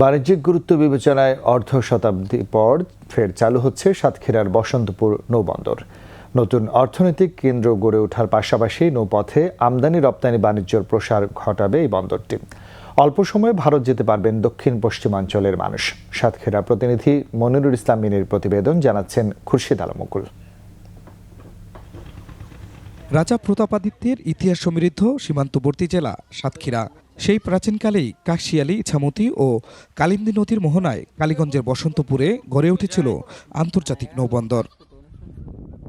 বাণিজ্যিক গুরুত্ব বিবেচনায় অর্ধ শতাব্দী পর ফের চালু হচ্ছে সাতক্ষীরার বসন্তপুর নৌবন্দর। নতুন অর্থনৈতিক কেন্দ্র গড়ে ওঠার পাশাপাশি নৌপথে আমদানি রপ্তানি বাণিজ্যর প্রসার ঘটাবে এই বন্দরটি। অল্প সময়ে ভারত যেতে পারবেন দক্ষিণ পশ্চিমাঞ্চলের মানুষ। সাতক্ষীরা প্রতিনিধি মনিরুল ইসলাম মিনির প্রতিবেদন জানাচ্ছেন খুরশিদ আলম মুকুল। রাজা প্রতাপাদিত্যের ইতিহাস সমৃদ্ধ সীমান্তবর্তী জেলা সাতক্ষীরা। সেই প্রাচীনকালেই কাকশিয়ালি ইছামতি ও কালিন্দী নদীর মোহনায় কালীগঞ্জের বসন্তপুরে গড়ে উঠেছিল আন্তর্জাতিক নৌবন্দর।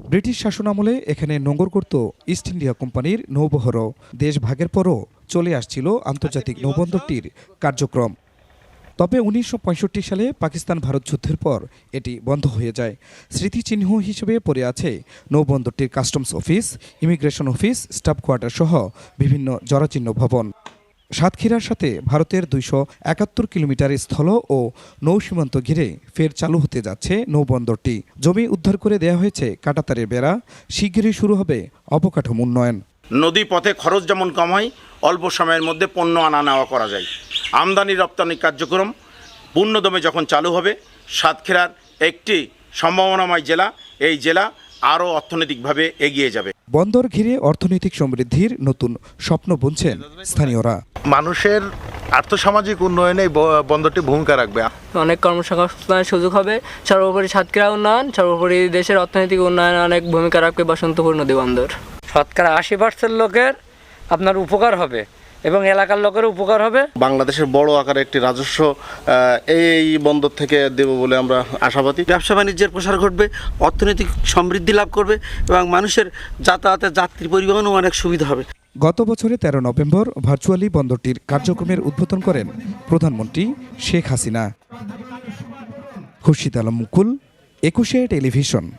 ব্রিটিশ শাসনামলে এখানে নোঙ্গর করত ইস্ট ইন্ডিয়া কোম্পানির নৌবহরও। দেশ ভাগের পরও চলে আসছিল আন্তর্জাতিক নৌবন্দরটির কার্যক্রম। তবে উনিশশো পঁয়ষট্টি সালে পাকিস্তান ভারত যুদ্ধের পর এটি বন্ধ হয়ে যায়। স্মৃতিচিহ্ন হিসেবে পড়ে আছে নৌবন্দরটির customs office, immigration office, staff quarter সহ বিভিন্ন জরাচিহ্ন ভবন। সাতক্ষীরার সাথে ভারতের দুইশো একাত্তর কিলোমিটার স্থল ও নৌ সীমান্ত ঘিরে ফের চালু হতে যাচ্ছে নৌবন্দরটি। জমি উদ্ধার করে দেয়া হয়েছে কাটাতারের বেড়া। শিগগিরই শুরু হবে অবকাঠামো উন্নয়ন। নদী পথে খরচ যেমন কম হয় অল্প সময়ের মধ্যে পণ্য আনা নেওয়া করা যায়। আমদানি রপ্তানি কার্যক্রম পূর্ণদমে যখন চালু হবে, সাতক্ষীরার একটি সম্ভাবনাময় জেলা, এই জেলা আরও অর্থনৈতিকভাবে এগিয়ে যাবে। বন্দর ঘিরে অর্থনৈতিক সমৃদ্ধির নতুন স্বপ্ন বুনছেন স্থানীয়রা। মানুষের আর্থসামাজিক উন্নয়নে ব- বন্দরটি ভূমিকা রাখবে। অনেক কর্মসংস্থানের সুযোগ হবে। সর্বোপরি সাতক্ষীরা উন্নয়ন সর্বোপরি দেশের অর্থনৈতিক উন্নয়নে অনেক ভূমিকা রাখবে বসন্তপুর নদী বন্দর। শতকরা আশি পার্সেন্ট লোকের আপনার উপকার হবে। এবং এলাকার লোকের উপকার হবে। বাংলাদেশের বড় আকারে একটি রাজস্ব আহ, এই বন্দর থেকে দেব বলে আমরা আশাবাদী। ব্যবসা বাণিজ্যের প্রসার ঘটবে অর্থনৈতিক সমৃদ্ধি লাভ করবে এবং মানুষের যাতায়াতের যাত্রী পরিবহনও অনেক সুবিধা হবে। গত বছরে তেরো নভেম্বর ভার্চুয়ালি বন্দরটির কার্যক্রমের উদ্বোধন করেন প্রধানমন্ত্রী শেখ হাসিনা। খুরশিদ আলম মুকুল একুশে টেলিভিশন।